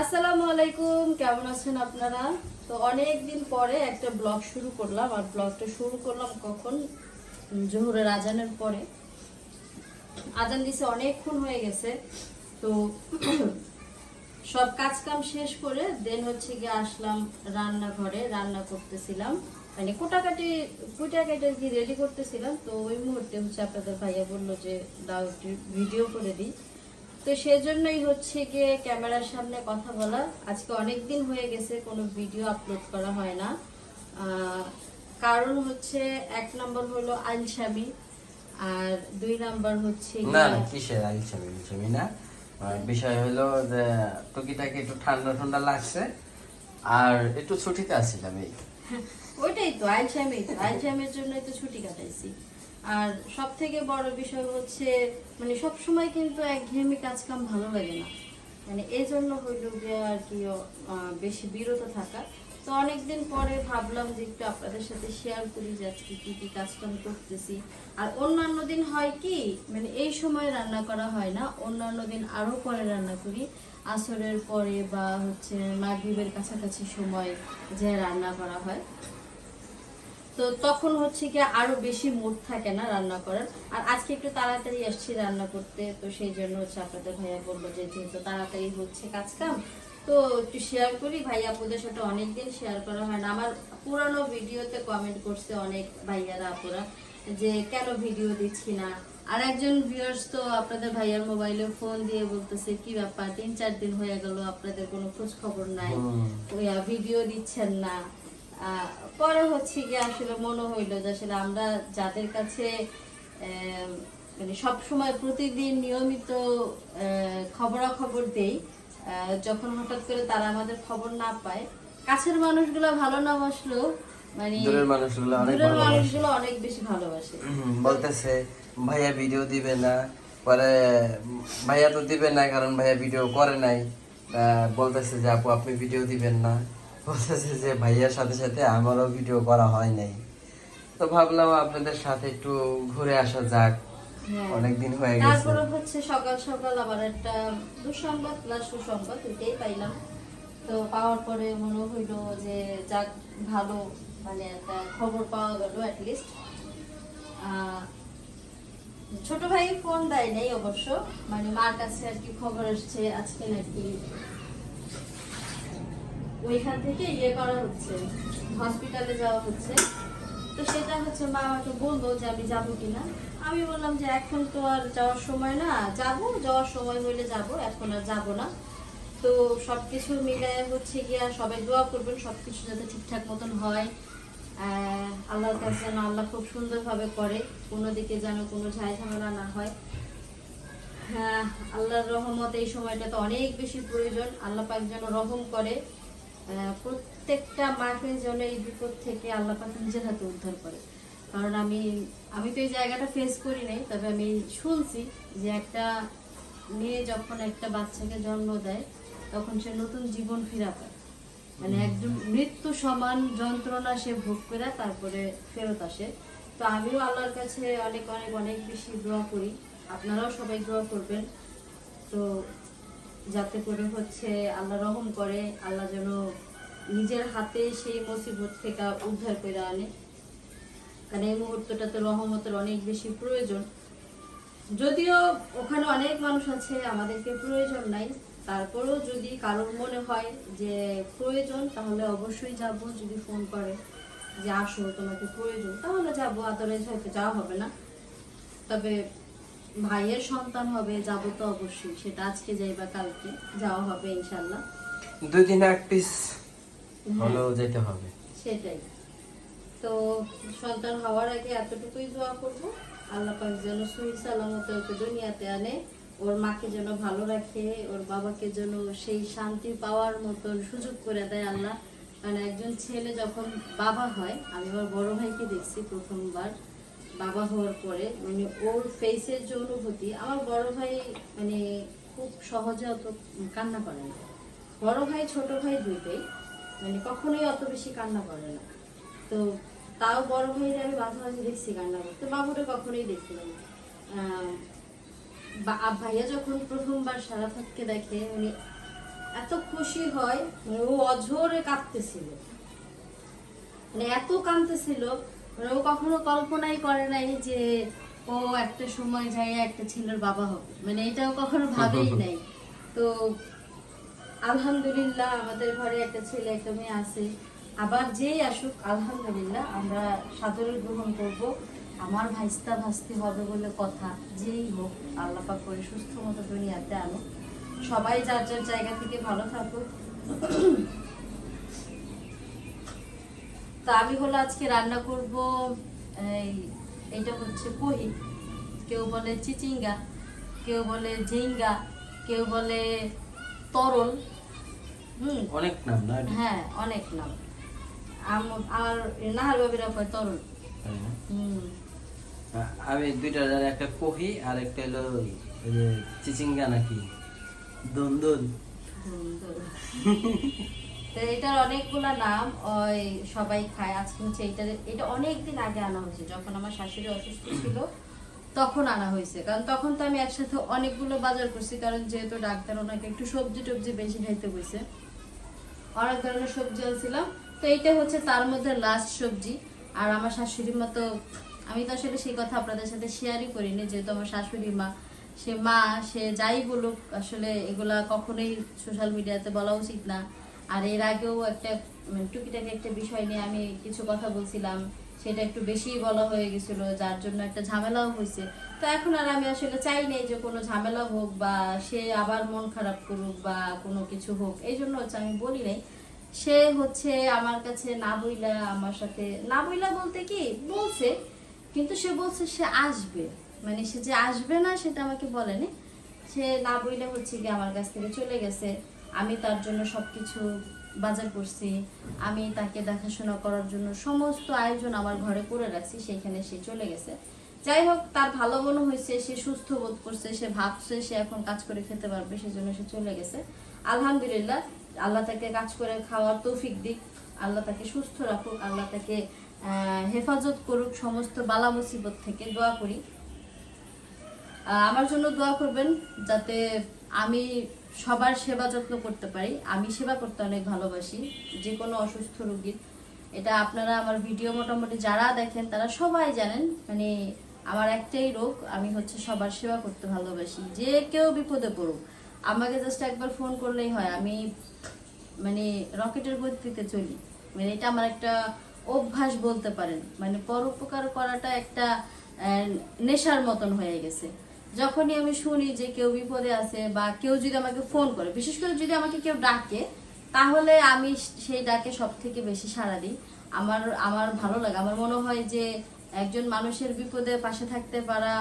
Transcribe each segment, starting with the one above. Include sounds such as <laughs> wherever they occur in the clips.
আসসালামু আলাইকুম, কেমন আছেন আপনারা? তো অনেক দিন পরে একটা ব্লগ শুরু করলাম, আর ব্লগটা শুরু করলাম কখন? জোহরের আজানের পরে। আজান দিছে অনেকক্ষণ হয়ে গেছে, তো সব কাজ কাম শেষ করে দেন হচ্ছে গিয়ে আসলাম রান্নাঘরে, রান্না করতেছিলাম। মানে কোটাকাটি, কুটাকাটি আর কি রেডি করতেছিলাম, তো ওই মুহূর্তে হচ্ছে আপনাদের ভাইয়া বলল যে, দাও ভিডিও করে দিই। তো সেজন্যই হচ্ছে গিয়ে ক্যামেরার সামনে কথা বলা। আজকে অনেক দিন হয়ে গেছে কোনো ভিডিও আপলোড করা হয় না। কারণ হচ্ছে এক নম্বর হলো আইনসামি আর দুই নাম্বার হচ্ছে না না কিসের আলছামি আলছামি না। বিষয় হলো যে টুকিটাকি একটু ঠান্ডা ঠান্ডা লাগছে আর একটু ছুটিতে আসছিলাম এই। ওইটাই তো আইনসামি তো আইনসামের জন্যই তো ছুটি কাটাইছি। আর সব থেকে বড় বিষয় হচ্ছে মানে সব সময় কিন্তু একঘেয়েমি কাজ কাম ভালো লাগে না। মানে এই জন্য হইল যে আর কি বেশি বিরত থাকা। তো অনেকদিন পরে ভাবলাম যে একটু আপনাদের সাথে শেয়ার করি যে আজকে কি কি কাজ কাম করতেছি। আর অন্যান্য দিন হয় কি মানে এই সময় রান্না করা হয় না, অন্যান্য দিন আরও পরে রান্না করি। আসরের পরে বা হচ্ছে মাগরিবের কাছাকাছি সময় যে রান্না করা হয়। তো তখন হচ্ছে কি আরও বেশি মুড থাকে না রান্না করার। আর আজকে একটু তাড়াতাড়ি আসছি রান্না করতে তো সেই জন্য হচ্ছে আপনাদের ভাইয়া বলল যে যেহেতু তাড়াতাড়ি হচ্ছে কাজ কাম তো একটু শেয়ার করি। ভাই আপুদের সাথে অনেকদিন শেয়ার করা হয় না। আমার পুরানো ভিডিওতে কমেন্ট করছে অনেক ভাইয়ারা আপুরা যে কেন ভিডিও দিচ্ছি না? আর একজন ভিউয়ার্স তো আপনাদের ভাইয়ার মোবাইলে ফোন দিয়ে বলতেছে কি ব্যাপার? তিন চার দিন হয়ে গেল আপনাদের কোনো খোঁজ খবর নাই। ভিডিও দিচ্ছেন না। আহ, পরে হচ্ছে কি আসলে মনে হইল যে আসলে আমরা যাদের কাছে মানে সব সময় প্রতিদিন নিয়মিত খবরাখবর দেই যখন হঠাৎ করে তারা আমাদের খবর না পায় কাছের মানুষগুলো ভালো না বাসলেও মানে দূরের মানুষগুলো অনেক মানুষগুলো অনেক বেশি ভালোবাসে। বলতেছে ভাইয়া ভিডিও দিবে না। পরে ভাইয়া তো দিবে না কারণ ভাইয়া ভিডিও করে নাই। আহ, বলতেছে যে আপু আপনি ভিডিও দিবেন না। বলতেছে যে ভাইয়ার সাথে সাথে আমারও ভিডিও করা হয় নাই। তো ভাবলাম আপনাদের সাথে একটু ঘুরে আসা যাক। হ্যাঁ। অনেকদিন হয়ে গেছে। তারপরে হচ্ছে সকাল সকাল আবার একটা দুঃসংবাদ প্লাস সুসংবাদ দুইটাই পাইলাম। তো পাওয়ার পরে মনে হইল যে যাক ভালো মানে একটা খবর পাওয়া গেল অ্যাটলিস্ট ছোট ভাই ফোন দেয় নাই অবশ্য। মানে মার কাছে আর কি খবর আসছে আজকে নাকি ওইখান থেকে ইয়ে করা হচ্ছে হসপিটালে যাওয়া হচ্ছে। তো সেটা হচ্ছে মা আমাকে বলল যে আমি যাব কিনা। আমি বললাম যে এখন তো আর যাওয়ার সময় না, যাব, যাওয়ার সময় হইলে যাব, এখন আর যাব না। তো সবকিছু মিলে হচ্ছে গিয়া সবাই দোয়া করবেন, সবকিছু যাতে ঠিকঠাক মতন হয়। আল্লাহর কাছে যেন আল্লাহ খুব সুন্দরভাবে করে, কোনো দিকে যেন কোনো ঝাই ঝামেলা না হয়। হ্যাঁ আল্লাহর রহমত এই সময়টা তো অনেক বেশি প্রয়োজন। আল্লাহ পাক যেন রহম করে। প্রত্যেকটা মাকে যেন এই বিপদ থেকে আল্লাহ পাক নিজের হাতে উদ্ধার করে। কারণ আমি আমি তো এই জায়গাটা ফেস করি নাই তবে আমি শুনছি যে একটা মেয়ে যখন একটা বাচ্চাকে জন্ম দেয় তখন সে নতুন জীবন ফিরা পায়। মানে একদম মৃত্যু সমান যন্ত্রণা সে ভোগ করে তারপরে ফেরত আসে। তো আমিও আল্লাহর কাছে অনেক অনেক অনেক বেশি দোয়া করি। আপনারাও সবাই দোয়া করবেন। তো যাতে করে হচ্ছে আল্লাহ রহম করে, আল্লাহ যেন নিজের হাতে সেই মুসিবত থেকে উদ্ধার করে আনে। কারণ এই মুহূর্তটাতে রহমতের অনেক বেশি প্রয়োজন। যদিও ওখানে অনেক মানুষ আছে, আমাদেরকে প্রয়োজন নাই। তারপরেও যদি কারোর মনে হয় যে প্রয়োজন, তাহলে অবশ্যই যাব। যদি ফোন করে যে আসো, তোমাকে প্রয়োজন, তাহলে যাব। আদারওয়াইজ হয়তো যাওয়া হবে না। তবে ভাইয়ের সন্তান হবে যাব তো অবশ্যই সেটা আজকে যাই বা কালকে যাওয়া হবে ইনশাল্লাহ দুই দিন এক পিস। হলেও যেতে হবে। সেটাই। তো সন্তান হওয়ার আগে এতটুকুই দোয়া করব আল্লাহ পাক যেন সহি সালামত ওকে দুনিয়াতে আনে ওর মাকে যেন ভালো রাখে ওর বাবাকে যেন সেই শান্তি পাওয়ার মতন সুযোগ করে দেয় আল্লাহ। কারণ একজন ছেলে যখন বাবা হয় আমি আমার বড় ভাইকে দেখছি প্রথমবার বাবা হওয়ার পরে মানে ওর ফেসের যে অনুভূতি, আমার বড় ভাই মানে খুব সহজে অত কান্না করে না। বড় ভাই, ছোট ভাই দুইটাই মানে কখনোই অত বেশি কান্না করে না। তো তাও বড় ভাইয়ের আমি মাঝে মাঝে দেখছি কান্না করতে, বাবুটা কখনোই দেখছিলাম ভাইয়া যখন প্রথমবার সারাফাতকে দেখে উনি এত খুশি হয় মানে ও অঝরে কাঁদতেছিল। মানে এত কাঁদতেছিল মানে ও কখনো কল্পনাই করে নাই যে ও একটা সময় যাই একটা ছেলের বাবা হবে। মানে এটাও কখনো ভাবেই <laughs> নাই। তো আলহামদুলিল্লাহ আমাদের ঘরে একটা ছেলে একটা মেয়ে আছে। আবার যেই আসুক আলহামদুলিল্লাহ আমরা সাদরে গ্রহণ করব। আমার ভাইস্তা ভাস্তি হবে বলে কথা। যেই হোক আল্লাহ পাক করে সুস্থ মতো দুনিয়াতে আনো সবাই যার যার জায়গা থেকে ভালো থাকুক। তো আমি হলো আজকে রান্না করব এই এইটা হচ্ছে কহি। কেউ বলে চিচিঙ্গা কেউ বলে ঝিঙ্গা কেউ বলে তরল। হুম? অনেক নাম না হ্যাঁ অনেক নাম। আম- আর নাহার বাবিরা কয় তরল। হুম। আমি দুইটা জানি একটা কহি আর একটা হলো চিচিঙ্গা নাকি? দন্দন সুন্দর। <laughs> এটার অনেকগুলা নাম ওই সবাই খায়। আজকে হচ্ছে এটা এটা অনেক দিন আগে আনা হয়েছে। যখন আমার শাশুড়ি অসুস্থ ছিল, তখন আনা হয়েছে। কারণ তখন তো আমি একসাথে অনেকগুলো বাজার করছি, কারণ যেহেতু ডাক্তার ওনাকে একটু সবজি টবজি বেশি খাইতে বলছে অনেক ধরনের সবজি আনছিলাম। তো এইটা হচ্ছে তার মধ্যে লাস্ট সবজি। আর আমার শাশুড়ি মা তো আমি তো আসলে সেই কথা আপনাদের সাথে শেয়ারই করিনি, যেহেতু আমার শাশুড়ি মা, সে মা, সে যাই বলুক, আসলে এগুলা কখনোই সোশ্যাল মিডিয়াতে বলা উচিত না। আর এর আগেও একটা মানে টুকিটাকি একটা বিষয় নিয়ে আমি কিছু কথা বলছিলাম, সেটা একটু বেশিই বলা হয়ে গেছিল, যার জন্য একটা ঝামেলাও হয়েছে। তো এখন আর আমি আসলে চাই নাই যে কোনো ঝামেলা হোক বা সে আবার মন খারাপ করুক বা কোনো কিছু হোক, এই জন্য হচ্ছে আমি বলি নাই। সে হচ্ছে আমার কাছে না বইলা আমার সাথে না বইলা বলতে কি, বলছে, কিন্তু সে বলছে সে আসবে। মানে সে যে আসবে না সেটা আমাকে বলেনি। সে না বইলে হচ্ছে কি আমার কাছ থেকে চলে গেছে। আমি তার জন্য সবকিছু বাজার করছি, আমি তাকে দেখাশোনা করার জন্য সমস্ত আয়োজন আমার ঘরে করে রাখছি, সেখানে সে চলে গেছে। যাই হোক, তার ভালো মনে হয়েছে, সে সুস্থ বোধ করছে, সে ভাবছে সে এখন কাজ করে খেতে পারবে, সেজন্য সে চলে গেছে। আলহামদুলিল্লাহ, আল্লাহ তাকে কাজ করে খাওয়ার তৌফিক দিক, আল্লাহ তাকে সুস্থ রাখুক, আল্লাহ তাকে হেফাজত করুক, সমস্ত বালা মুসিবত থেকে দোয়া করি। আমার জন্য দোয়া করবেন যাতে আমি সবার সেবা যত্ন করতে পারি। আমি সেবা করতে অনেক ভালোবাসি যে কোনো অসুস্থ রোগীর। এটা আপনারা আমার ভিডিও মোটামুটি যারা দেখেন, তারা সবাই জানেন। মানে আমার একটাই রোগ, আমি হচ্ছে সবার সেবা করতে ভালোবাসি। যে কেউ বিপদে পড়ুক, আমাকে জাস্ট একবার ফোন করলেই হয়। আমি মানে রকেটের গতিতে চলি। মানে এটা আমার একটা অভ্যাস বলতে পারেন। মানে পরোপকার করাটা একটা নেশার মতন হয়ে গেছে। যখনই আমি শুনি যে কেউ বিপদে আছে বা কেউ যদি আমাকে ফোন করে, বিশেষ করে যদি আমাকে কেউ ডাকে, তাহলে আমি সেই ডাকে সব থেকে বেশি সাড়া দিই। আমার আমার ভালো লাগে। আমার মনে হয় যে একজন মানুষের বিপদে পাশে থাকতে পারা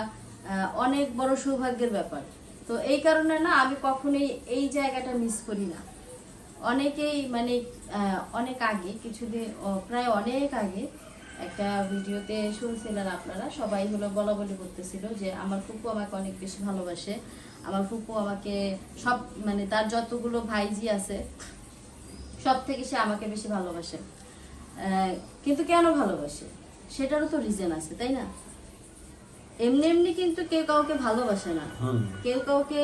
অনেক বড় সৌভাগ্যের ব্যাপার। তো এই কারণে না, আমি কখনোই এই জায়গাটা মিস করি না। অনেকেই মানে অনেক আগে, কিছুদিন প্রায় অনেক আগে একটা ভিডিওতে শুনছিলেন আপনারা, সবাই হলো বলা বলি করতেছিল যে আমার ফুপু আমাকে অনেক বেশি ভালোবাসে। আমার ফুপু আমাকে সব মানে তার যতগুলো ভাইজি আছে সব থেকে সে আমাকে বেশি ভালোবাসে। কিন্তু কেন ভালোবাসে? সেটারও তো রিজন আছে, তাই না? এমনি এমনি কিন্তু কেউ কাউকে ভালোবাসে না। কেউ কাউকে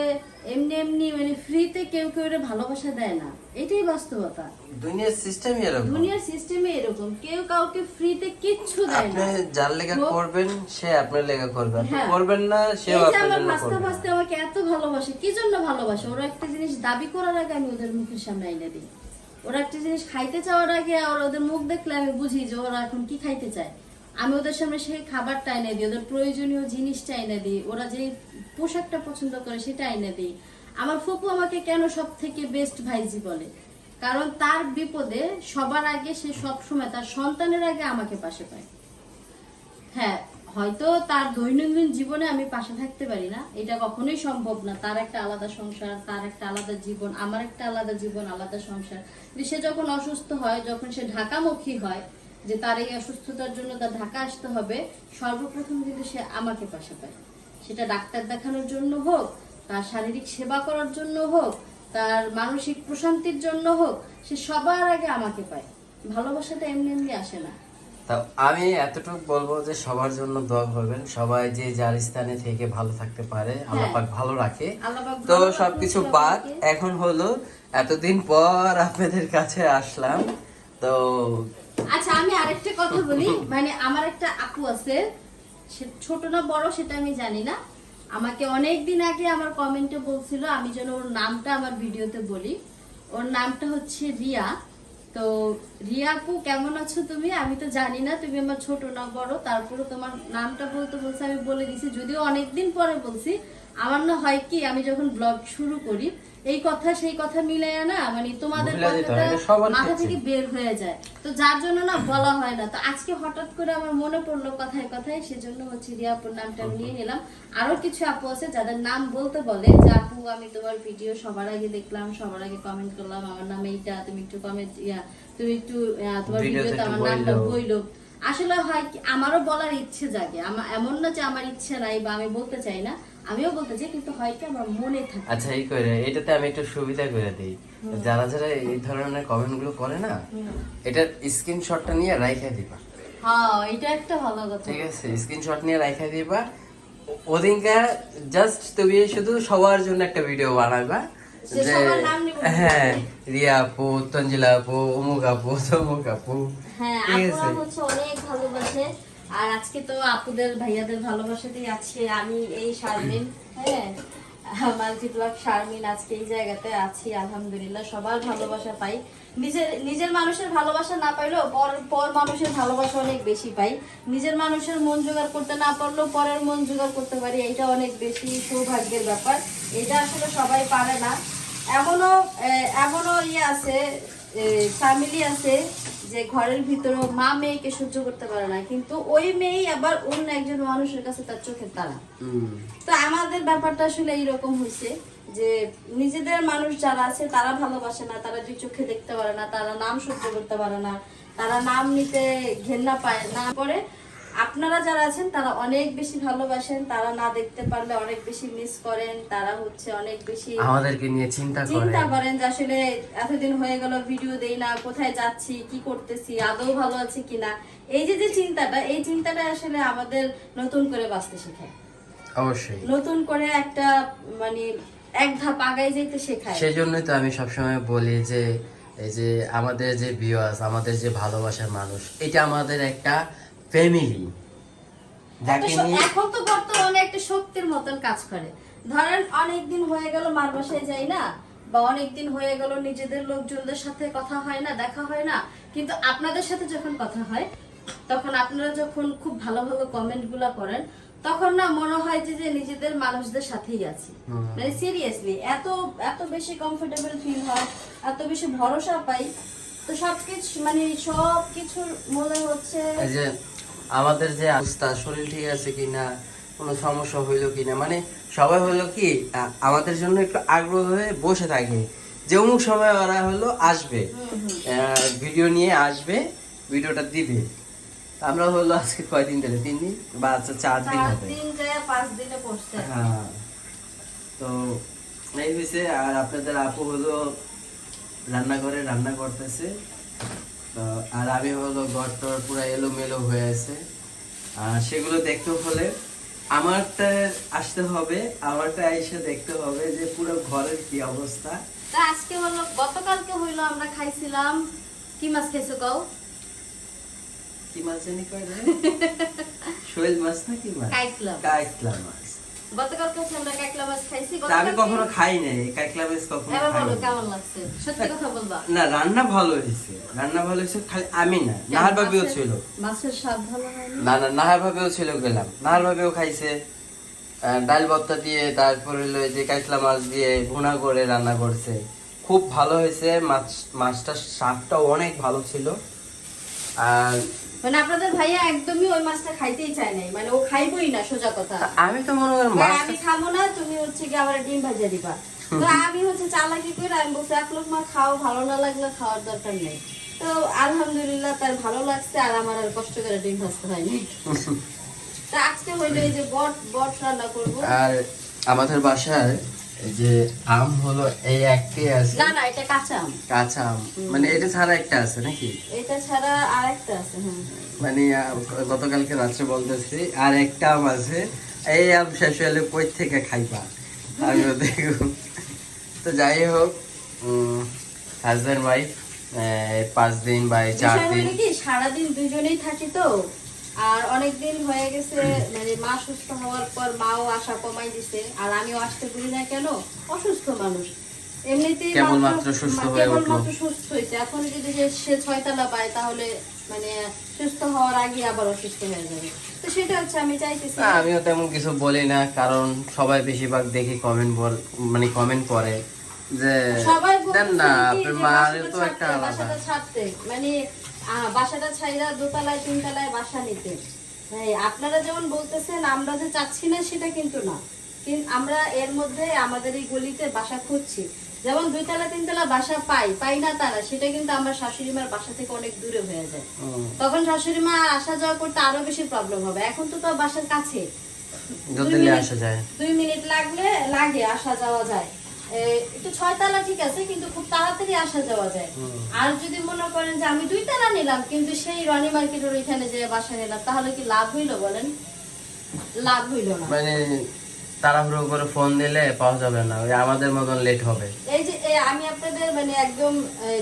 এমনি এমনি মানে ফ্রিতে কেউ কেউ ভালোবাসা দেয় না। এটাই বাস্তবতা। দুনিয়ার সিস্টেমই এরকম। দুনিয়ার সিস্টেমে এরকম। কেউ কাউকে ফ্রিতে কিচ্ছু দেয় আপনি না যার লেখা করবেন সে আপনার লেখা করবে। আপনি হ্যাঁ। করবেন না যে আপনার জন্য করবে। ভাস্তা আমাকে এত ভালোবাসে কি জন্য ভালোবাসে? ওরা একটা জিনিস দাবি করার আগে আমি ওদের মুখের সামনে আইনা দিই। ওরা একটা জিনিস খাইতে চাওয়ার আগে আর ওদের মুখ দেখলে আমি বুঝি যে ওরা এখন কি খাইতে চায়। আমি ওদের সামনে সেই খাবারটা এনে দিই, ওদের প্রয়োজনীয় জিনিসটা এনে দিই, ওরা যে পোশাকটা পছন্দ করে সেটা এনে দিই। আমার ফুপু আমাকে কেন সব থেকে বেস্ট ভাইজি বলে? কারণ তার বিপদে সবার আগে সে সব সময় তার সন্তানের আগে আমাকে পাশে পায়। হ্যাঁ হয়তো তার দৈনন্দিন জীবনে আমি পাশে থাকতে পারি না, এটা কখনোই সম্ভব না। তার একটা আলাদা সংসার, তার একটা আলাদা জীবন, আমার একটা আলাদা জীবন, আলাদা সংসার। সে যখন অসুস্থ হয়, যখন সে ঢাকামুখী হয় যে তার এই অসুস্থতার জন্য তার ঢাকা আসতে হবে সর্বপ্রথম কিন্তু সে আমাকে পাশে পায় সেটা ডাক্তার দেখানোর জন্য হোক তার শারীরিক সেবা করার জন্য হোক তার মানসিক প্রশান্তির জন্য হোক সে সবার আগে আমাকে পায়। ভালোবাসাটা এমনি এমনি আসে না। তা আমি এতটুকু বলব যে সবার জন্য দোয়া করবেন। সবাই যে যার স্থানে থেকে ভালো থাকতে পারে আল্লাহ পাক ভালো রাখে। তো সবকিছু বাদ এখন হলো এতদিন পর আপনাদের কাছে আসলাম। তো আচ্ছা আমি আরেকটা কথা বলি। মানে আমার একটা আপু আছে ছোট না বড় সেটা আমি জানি না। আমাকে অনেক দিন আগে আমার কমেন্টে বলছিল, আমি যেন ওর নামটা আমার ভিডিওতে বলি। ওর নামটা হচ্ছে রিয়া। তো রিয়া আপু, কেমন আছো তুমি? আমি তো জানি না, তুমি আমার ছোট না বড়। তারপরে তোমার নামটা বলতে বলছে, আমি বলে দিছি। যদিও অনেকদিন পরে বলছি, আমার না হয় কি, আমি যখন ব্লগ শুরু করি এই কথা সেই কথা মিলাইয়া না মানে তোমাদের কথাটা মাথা থেকে বের হয়ে যায়। তো যার জন্য না বলা হয় না। তো আজকে হঠাৎ করে আমার মনে পড়ল কথায় কথায় সেজন্য হচ্ছে রিয়া আপুর নামটা আমি নিয়ে নিলাম। আরও কিছু আপু আছে যাদের নাম বলতে বলে যে আপু আমি তোমার ভিডিও সবার আগে দেখলাম সবার আগে কমেন্ট করলাম আমার নাম এইটা তুমি একটু কমেন্ট ইয়া তুমি একটু তোমার ভিডিওতে আমার নামটা বইলো। আসলে হয় কি আমারও বলার ইচ্ছে জাগে। আমার এমন না যে আমার ইচ্ছে নাই বা আমি বলতে চাই না। আমিও বলতে চাই কিন্তু হয় কি আমার মনে থাকে। আচ্ছা এই করে এটাতে আমি একটু সুবিধা করে দিই। যারা যারা এই ধরনের কমেন্টগুলো করে না এটার স্ক্রিনশটটা নিয়ে রাইখা দিবা। হ্যাঁ এটা একটা ভালো কথা। ঠিক আছে স্ক্রিনশট নিয়ে রাইখা দিবা। ও- ওদিনকে জাস্ট তুমি শুধু সবার জন্য একটা ভিডিও বানাবা নিবো। হ্যাঁ রিয়া আপু তঞ্জিলা আপু অমুক আপু তমুক আপু। হ্যাঁ ঠিক আছে। হচ্ছে অনেক ভালোবাসে। আর আজকে তো আপুদের, ভাইয়াদের ভালোবাসাতেই আছে আমি, এই শারমিন হ্যাঁ? মাল্টি ব্লক শারমিন আজকে এই জায়গাতে আছি, আলহামদুলিল্লাহ, সবার ভালোবাসা পাই। নিজের নিজের মানুষের ভালোবাসা না পাইলেও পর পর মানুষের ভালোবাসা অনেক বেশি পাই। নিজের মানুষের মন জোগাড় করতে না পারলেও পরের মন জোগাড় করতে পারি এটা অনেক বেশি সৌভাগ্যের ব্যাপার। এটা আসলে সবাই পারে না। এমনও এমনও ইয়ে আছে ফ্যামিলি আছে যে ঘরের ভিতরে মা মেয়েকে সহ্য করতে পারে না কিন্তু ওই মেয়েই আবার অন্য একজন মানুষের কাছে তার চোখের তারা তো আমাদের ব্যাপারটা আসলে এইরকম হয়েছে যে নিজেদের মানুষ যারা আছে তারা ভালোবাসে না তারা যে চোখে দেখতে পারে না তারা নাম সহ্য করতে পারে না তারা নাম নিতে ঘেন্না পায় না। পরে আপনারা যারা আছেন তারা অনেক বেশি ভালোবাসেন। তারা না দেখতে পারলে অনেক বেশি মিস করেন। তারা হচ্ছে অনেক বেশি আমাদেরকে নিয়ে চিন্তা করে চিন্তা করেন যে আসলে এতদিন হয়ে গেল ভিডিও দেই না কোথায় যাচ্ছি কি করতেছি আদৌ ভালো আছে কিনা এই যে যে চিন্তাটা এই চিন্তাটা আসলে আমাদের নতুন করে বাঁচতে শেখায়। অবশ্যই। নতুন করে একটা মানে এক ধাপ আগায় যেতে শেখায়। সেই জন্যই তো আমি সবসময় বলি যে এই যে আমাদের যে ভিউয়ার্স আমাদের যে ভালোবাসার মানুষ এটা আমাদের একটা ফ্যামিলি যাকে নিয়ে এখন তো বর্তমানে একটা শক্তির মতন কাজ করে। ধরেন অনেক দিন হয়ে গেল মার বাসায় যাই না বা অনেক দিন হয়ে গেল নিজেদের লোকজনদের সাথে কথা হয় না দেখা হয় না কিন্তু আপনাদের সাথে যখন কথা হয় তখন আপনারা যখন খুব ভালো ভালো কমেন্টগুলা করেন তখন না মনে হয় যে যে নিজেদের মানুষদের সাথেই আছি। মানে সিরিয়াসলি এত এত বেশি কমফোর্টেবল ফিল হয় এত বেশি ভরসা পাই তো সবকিছু মানে সবকিছুর মনে হচ্ছে আমাদের যে অবস্থা শরীর ঠিক আছে কিনা কোনো সমস্যা হইল কিনা মানে সবাই হলো কি আমাদের জন্য একটু আগ্রহ হয়ে বসে থাকে। যে অমুক সময় ওরা হলো আসবে ভিডিও নিয়ে আসবে ভিডিওটা দিবে। আমরা হলো আজকে কয়দিন ধরে? তিন দিন? বা আচ্ছা চার দিন হবে। হয়। হ্যাঁ। তো এই হয়েছে আর আপনাদের আপু হলো রান্নাঘরে রান্না করতেছে। তো আর আমি হলো ঘরটর পুরো এলোমেলো হয়ে আছে। আর সেগুলো দেখতে হলে আমারটা আসতে হবে আমারটা এসে দেখতে হবে যে পুরো ঘরের কি অবস্থা। তা আজকে হলো গতকালকে হইল আমরা খাইছিলাম কি মাছ খাইছো কও? কি মাছ জানি কয়? শৈল মাছ না কি মাছ? কাইকলা কাইকলা মাছ। গতকালকে হচ্ছে আমরা কাইকলা মাছ খাইছি আমি কখনো খাই নাই কাইকলা মাছ কখনো এবার বলো কেমন লাগছে? সত্যি কথা বলবা? না রান্না ভালো হয়েছে রান্না ভালো হয়েছে খালি আমি না নাহার ভাবিও ছিল। মাছের স্বাদ ভালো হয়নি? না না নাহার ভাবিও ছিল গেলাম। নাহার ভাবিও খাইছে ডাল ভর্তা দিয়ে তারপরে হলো যে কাতলা মাছ দিয়ে ভুনা করে রান্না করছে। খুব ভালো হয়েছে মাছ মাছটার স্বাদটাও অনেক ভালো ছিল। আর মানে আপনাদের ভাইয়া একদমই ওই মাছটা খাইতেই চায় নাই। মানে ও খাইবই না সোজা কথা। আমি তো মনে করি মাছ আমি খাব না তুমি হচ্ছে কি আবার ডিম ভাজা দিবা। তো আমি হচ্ছে চালাকি করে আমি বলছি এক লোক মা খাও ভালো না লাগলে খাওয়ার দরকার নেই। তো আলহামদুলিল্লাহ তার ভালো লাগছে আর আমার আর কষ্ট করে ডিম ভাজতে হয়নি। তা আজকে হইল এই যে বট বট রান্না করব। আর আমাদের বাসায় এই যে আম হলো এই একটি আছে। না না এটা কাঁচা আম। কাঁচা আম। মানে এটা ছাড়া একটা আছে নাকি? এটা ছাড়া আরেকটা আছে মানে গতকালকে রাত্রে বলতেছি আর একটা আম আছে এই আম শেষ হলে কই থেকে খাইবা? আমিও দেখব তো যাই হোক হাজব্যান্ড ওয়াইফ পাঁচ দিন বা চার দিন সারাদিন দুজনেই থাকি তো আর অনেক দিন হয়ে গেছে মানে মা সুস্থ হওয়ার পর মাও আশা কমাই দিছে। আর আমিও আসতে পারি না কেন? অসুস্থ মানুষ। এমনিতেই কেবলমাত্র সুস্থ হয়ে কেবলমাত্র সুস্থ হয়েছে। এখন যদি সে- ছয়তলা পায় তাহলে মানে সুস্থ হওয়ার আগে আবার অসুস্থ হয়ে যাবে। তো সেটা হচ্ছে আমি চাইতেছি আমিও তেমন কিছু বলি না কারণ সবাই বেশিরভাগ দেখি কমেন্ট বল মানে কমেন্ট করে যে সবাই দেন না আপনার তো একটা আলাদা। মানে বাসাটা ছাইরা দোতলায় তিনতলায় বাসা নিতে। আপনারা যেমন বলতেছেন আমরা যে চাচ্ছি না সেটা কিন্তু না। কিন্তু আমরা এর মধ্যে আমাদের এই গলিতে বাসা খুঁজছি। যেমন দুইতলা তিনতলা বাসা পাই পাই না তারা সেটা কিন্তু আমার শাশুড়ি মার বাসা থেকে অনেক দূরে হয়ে যায়। তখন শাশুড়ি মা আসা যাওয়া করতে আরও বেশি প্রবলেম হবে। এখন তো তো বাসার কাছে। দুই মিনিট লাগলে লাগে আসা যাওয়া যায়। একটু ছয়তলা ঠিক আছে কিন্তু খুব তাড়াতাড়ি আসা যাওয়া যায়। আর যদি মনে করেন যে আমি দুই তালা নিলাম কিন্তু সেই রনি মার্কেটের ওইখানে যে বাসা নিলাম তাহলে কি লাভ হইল বলেন? লাভ হইল না। মানে তাড়াহুড়ো করে ফোন দিলে পাওয়া যাবে না ওই আমাদের মতন লেট হবে। এই যে আমি আপনাদের মানে একদম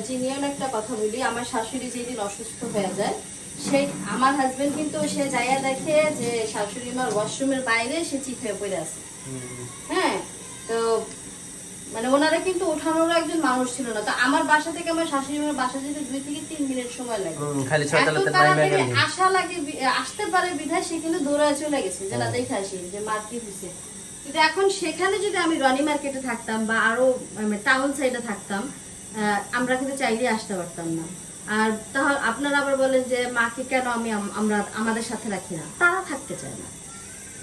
জিনিয়ন একটা কথা বলি আমার শাশুড়ি যেদিন অসুস্থ হয়ে যায় সেই আমার হাজবেন্ড কিন্তু সে যাইয়া দেখে যে শাশুড়ি মার ওয়াশরুমের বাইরে সে হয়ে পড়ে আছে। হ্যাঁ তো মানে ওনারা কিন্তু ওঠানোর একজন মানুষ ছিল না। তো আমার বাসা থেকে আমার শাশুড়ি মার বাসা যেতে দুই থেকে তিন মিনিট সময় লাগে। খালি ছয়তলাতে টাইম আসা লাগে আসতে পারে বিধায় সে কিন্তু দৌড়ায় চলে গেছে যে না দেখে আসি যে মার কি হয়েছে। কিন্তু এখন সেখানে যদি আমি রনি মার্কেটে থাকতাম বা আরও টাউন সাইডে থাকতাম আহ, আমরা কিন্তু চাইলে আসতে পারতাম না। আর তাহলে আপনারা আবার বলেন যে মাকে কেন আমি আমরা আমাদের সাথে রাখি না? তারা থাকতে চায় না।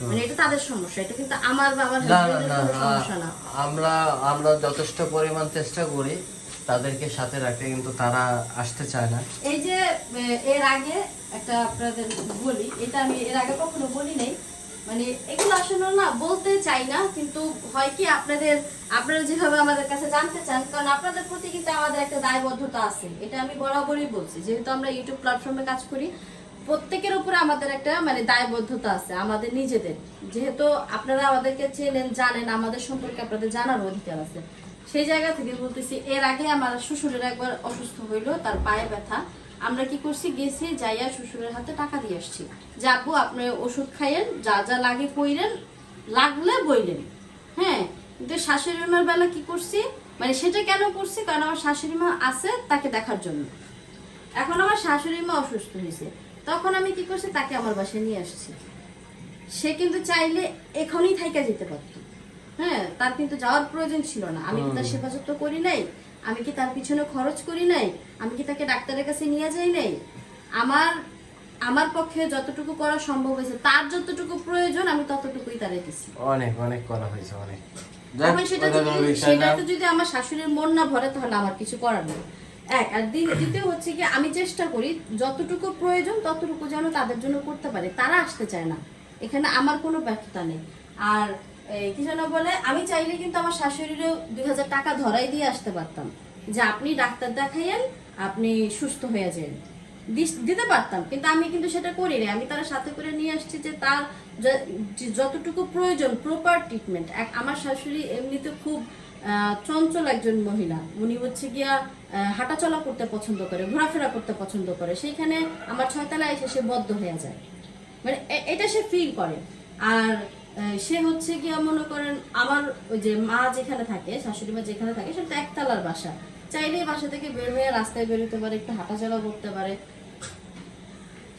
মানে এটা তাদের সমস্যা এটা কিন্তু আমার বা আমার না না হাজবেন্ডের না কোনো সমস্যা না। আমরা আমরা যথেষ্ট পরিমাণ চেষ্টা করি তাদেরকে সাথে রাখতে কিন্তু তারা আসতে চায় না। এই যে এর আগে একটা আপনাদের বলি এটা আমি এর আগে কখনো বলি নাই মানে এগুলো আসলে না বলতে চাই না কিন্তু হয় কি আপনাদের আপনারা যেভাবে আমাদের কাছে জানতে চান কারণ আপনাদের প্রতি কিন্তু আমাদের একটা দায়বদ্ধতা আছে এটা আমি বরাবরই বলছি। যেহেতু আমরা ইউটিউব প্ল্যাটফর্মে কাজ করি প্রত্যেকের উপরে আমাদের একটা মানে দায়বদ্ধতা আছে, আমাদের নিজেদের। যেহেতু আপনারা আমাদেরকে চেনেন, জানেন, আমাদের সম্পর্কে আপনাদের জানার অধিকার আছে। সেই জায়গা থেকে বলতেছি, এর আগে আমার শ্বশুরের একবার অসুস্থ হইল, তার পায়ে ব্যথা। আমরা কি করছি, গেছি, যাইয়া শ্বশুরের হাতে টাকা দিয়ে আসছি। যে আব্বু আপনি ওষুধ খাইয়েন, যা যা লাগে কইরেন, লাগলে বইলেন। হ্যাঁ কিন্তু শাশুড়ি মার বেলা কি করছি মানে সেটা কেন করছি? কারণ আমার শাশুড়ি মা আছে তাকে দেখার জন্য। এখন আমার শাশুড়ি মা অসুস্থ হয়েছে তখন আমি কি করছি তাকে আমার বাসায় নিয়ে আসছি। সে কিন্তু চাইলে এখনই থাইকা যেতে পারতো। হ্যাঁ তার কিন্তু যাওয়ার প্রয়োজন ছিল না। আমি তার সেবা যত্ন করি নাই? আমি কি তার পিছনে খরচ করি নাই? আমি কি তাকে ডাক্তারের কাছে নিয়ে যাই নাই? আমার আমার পক্ষে যতটুকু করা সম্ভব হয়েছে তার যতটুকু প্রয়োজন আমি ততটুকুই তারে দিছি। অনেক অনেক করা হয়েছে অনেক। সেটা যদি আমার শাশুড়ির মন না ভরে তাহলে আমার কিছু করার নেই। এক, আর দ্বিতীয় হচ্ছে কি, আমি চেষ্টা করি যতটুকু প্রয়োজন ততটুকু যেন তাদের জন্য করতে পারে। তারা আসতে চায় না। এখানে আমার কোনো ব্যর্থতা নেই। আর কি যেন বলে, আমি চাইলে কিন্তু আমার শাশুড়িরও দুই হাজার টাকা ধরাই দিয়ে আসতে পারতাম। যে আপনি ডাক্তার দেখাইয়েন, আপনি সুস্থ হয়ে যান দিতে পারতাম, কিন্তু আমি কিন্তু সেটা করিনি আমি তার সাথে করে নিয়ে আসছি যে তার যতটুকু প্রয়োজন প্রপার ট্রিটমেন্ট আমার শাশুড়ি এমনিতে খুব চঞ্চল একজন মহিলা। উনি হচ্ছে গিয়া হাঁটাচলা করতে পছন্দ করে, ঘোরাফেরা করতে পছন্দ করে। সেইখানে আমার ছয়তলায় এসে সে বদ্ধ হয়ে যায়। মানে এটা সে ফিল করে। আর সে হচ্ছে গিয়া মনে করেন, আমার ওই যে মা যেখানে থাকে, শাশুড়ি মা যেখানে থাকে, সেটা একতলার বাসা। চাইলেই বাসা থেকে বের হয়ে রাস্তায় বেরোতে পারে, একটু হাঁটাচলা করতে পারে।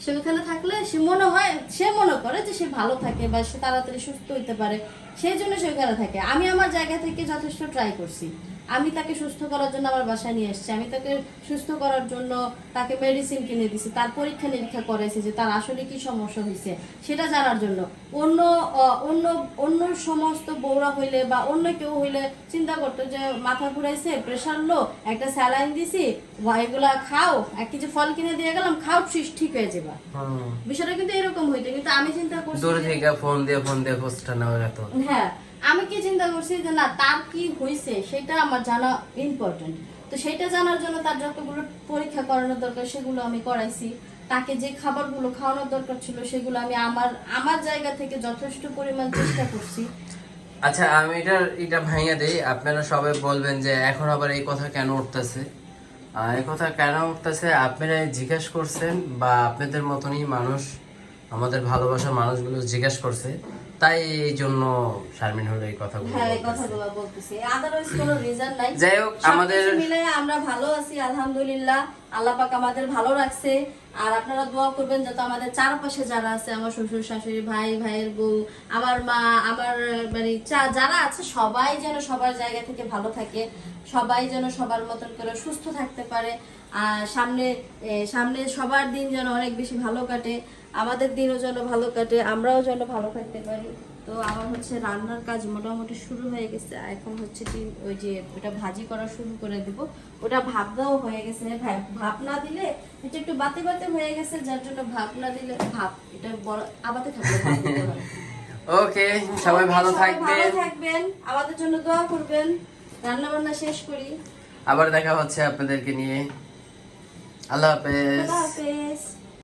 সে ওখানে থাকলে সে মনে হয়, সে মনে করে যে সে ভালো থাকে বা সে তাড়াতাড়ি সুস্থ হইতে পারে। সেই জন্য সে ওখানে থাকে। আমি আমার জায়গা থেকে যথেষ্ট ট্রাই করছি। আমি তাকে সুস্থ করার জন্য আমার বাসায় নিয়ে এসেছি। আমি তাকে সুস্থ করার জন্য তাকে মেডিসিন কিনে দিছি তার পরীক্ষা নিরীক্ষা করেছি যে তার আসলে কি সমস্যা হয়েছে সেটা জানার জন্য অন্য অন্য অন্য সমস্ত বৌরা হইলে বা অন্য কেউ হইলে চিন্তা করতো যে মাথা ঘুরাইছে প্রেশার লো একটা স্যালাইন দিছি এগুলা খাও এক কেজি ফল কিনে দিয়ে গেলাম খাও ঠিক- হয়ে যাবা। বিষয়টা কিন্তু এরকম হইতো কিন্তু আমি চিন্তা করছি দূর থেকে ফোন দিয়ে ফোন দিয়ে খোঁজটা নেওয়ার হ্যাঁ আমি কি চিন্তা করছি যে না, তার কি হয়েছে সেটা আমার জানা ইম্পর্টেন্ট তো সেটা জানার জন্য তার যতগুলো পরীক্ষা করানোর দরকার সেগুলো আমি করাইছি। তাকে যে খাবারগুলো খাওয়ানোর দরকার ছিল সেগুলো আমি আমার আমার জায়গা থেকে যথেষ্ট পরিমাণ চেষ্টা করছি। আচ্ছা আমি এটা এটা ভাঙিয়ে দেই। আপনারা সবাই বলবেন যে এখন আবার এই কথা কেন উঠতেছে? এই কথা কেন উঠতেছে? আপনারা জিজ্ঞেস করছেন বা আপনাদের মতনই মানুষ, আমাদের ভালোবাসার মানুষগুলো জিজ্ঞেস করছে। তাই এই জন্য শারমিন হলো এই কথাগুলো হ্যাঁ এই কথাগুলো বলতেছি। আদারওয়াইজ কোনো রিজন নাই। যাই হোক, আমাদের- মিলে আমরা ভালো আছি আলহামদুলিল্লাহ। আল্লাহ পাক আমাদের ভালো রাখছে। আর আপনারা দোয়া করবেন যাতে আমাদের চারপাশে যারা আছে, আমার শ্বশুর, শাশুড়ি, ভাই, ভাইয়ের বউ, আমার মা, আমার মানে যারা আছে, সবাই যেন সবার জায়গা থেকে ভালো থাকে। সবাই যেন সবার মতন করে সুস্থ থাকতে পারে। আর সামনে সামনে সবার দিন যেন অনেক বেশি ভালো কাটে। আমাদের দিনও যেন ভালো কাটে, আমরাও যেন ভালো থাকতে পারি। তো আমার হচ্ছে রান্নার কাজ মোটামুটি শুরু হয়ে গেছে। এখন হচ্ছে কি ওই যে ওটা ভাজি করা শুরু করে দিব। ওটা ভাপ হয়ে গেছে ভাপ না দিলে এটা একটু বাতে বাতে হয়ে গেছে যার জন্য ভাপ না দিলে ভাপ এটা বড় আবাতে থাকবে। ওকে সবাই ভালো থাকবেন ভালো থাকবেন। আমাদের জন্য দোয়া করবেন। রান্না বান্না শেষ করি। আবার দেখা হচ্ছে আপনাদেরকে নিয়ে। আল্লাহ হাফেজ। আল্লাহ হাফেজ।